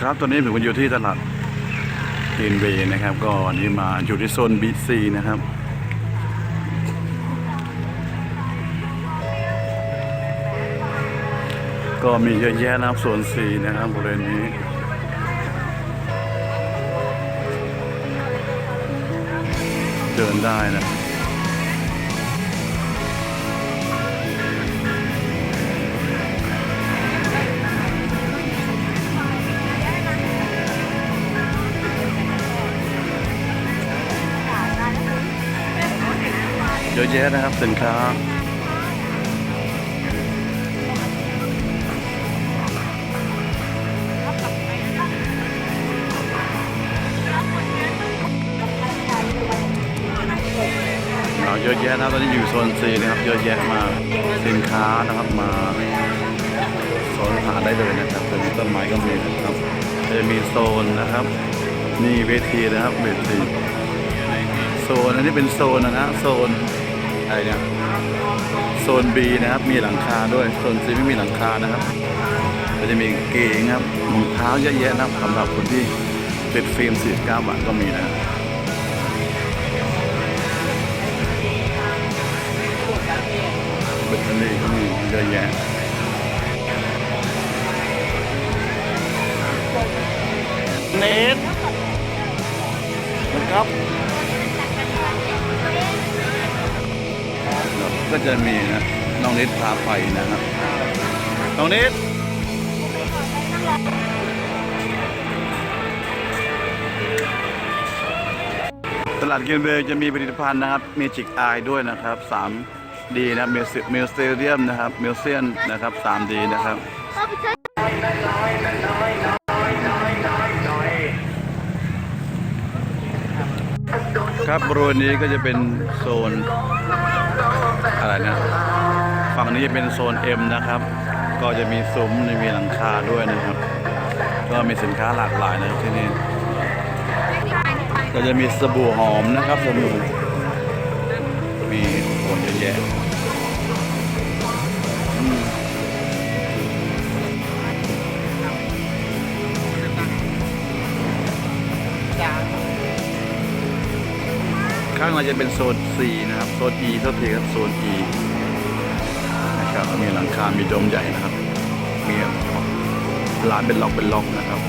ครับ ตอนนี้ผมก็อยู่ที่ตลาดเอ็นเวนะครับ ก็วันนี้มาอยู่ที่โซน BC นะครับ ก็มีเยอะแยะนะครับโซน C นะครับบริเวณนี้เดินได้นะ เยอะแยะนะครับสินค้าเอาเยอะแยะนะตอนนี้อยู่โซนซีนะครับ เยอะแยะมาสินค้านะครับมาโซนหาได้เลยนะครับเป็นต้นไม้ก็มีนะครับจะมีโซนนะครับนี่เวทีนะครับเวทีโซนอันนี้เป็นโซนนะฮะโซน อะไรเนี่ยโซน B นะครับมีหลังคาด้วยโซน C ไม่มีหลังคานะครับก็จะมีเกงครับรองเท้าเยอะแยะนะครับสำหรับคนที่ติดฟิล์ม49บาทก็มีนะครับแบตเตอรี่ก็มีเยอะแยะเนทนะครับ ก็จะมีนะน้องนิดพาไปนะครับน้องนิดตลาดกินเบลจะมีผลิตภัณฑ์นะครับมีจิกอายด้วยนะครับ 3D นะมิวสิมิวสเตเดียมนะครับมิวเซียนนะครับ 3D นะครับครับบริเวณนี้ก็จะเป็นโซน อะไรนะฝั่งนี้จะเป็นโซน M นะครับ ก็จะมีซุ้มมีหลังคาด้วยนะครับ ก็มีสินค้าหลากหลายนะครับที่นี่ก็จะมีสบู่หอมนะครับสบู่มีคนเยอะแยะ ข้างในจะเป็นโซน C นะครับ โซน E โทษทีครับ โซน E นะครับ มีหลังคา มีโดมใหญ่นะครับ มีร้านเป็นล็อกเป็นล็อกนะครับ